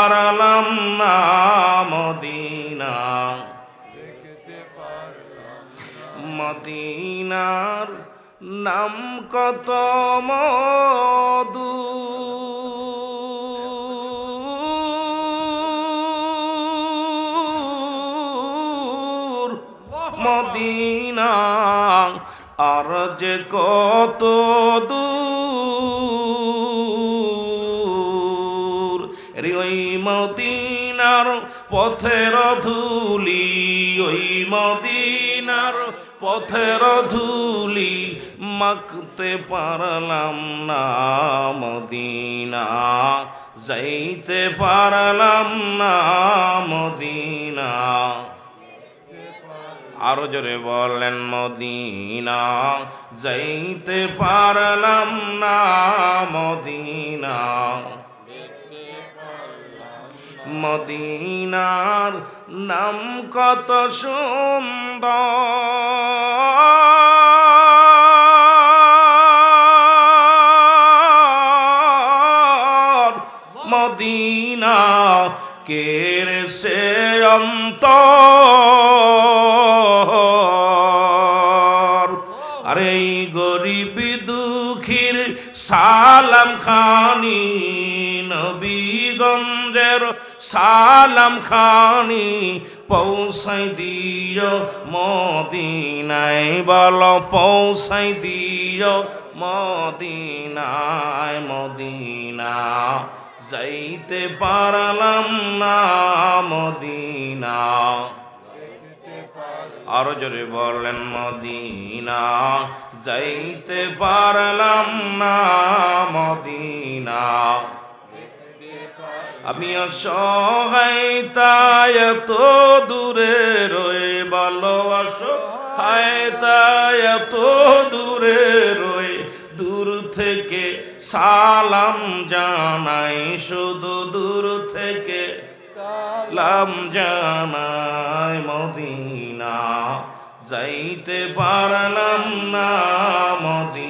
পারলাম না মদিনা। মদিনার নাম কত মধু। মদিনা আর যে কত দূর। রে ওই মদিনার পথের ধুলি, ওই মদিনার পথের ধুলি মাখতে পারলাম না মদিনা, যাইতে পারলাম না মদিনা। আরও জোরে বললেন, মদিনা, যাইতে পারলাম না মদিনা। মদিনার নাম কত সুন্দর। মদিনা কের সে অন্তর? আরে গরিব দুঃখীর সালাম খানি নবীগঞ্জের সালাম খানি পৌঁছাই দিও মদিনায়, বল পৌঁছাই দিও মদিনায়, মদিনা যাইতে পারলাম না মদিনা। আরও জোরে বললেন, মদিনা যাইতে পারলাম না মদিনা। আমি অসহায়, তাই এত দূরে রয়ে ভালোবাসো হায়, তাই এত দূরে রয়ে দূর থেকে সালাম জানাই, শুধু দূর থেকে সালাম জানাই মদিনা। যাইতে পারলাম না মদিনা।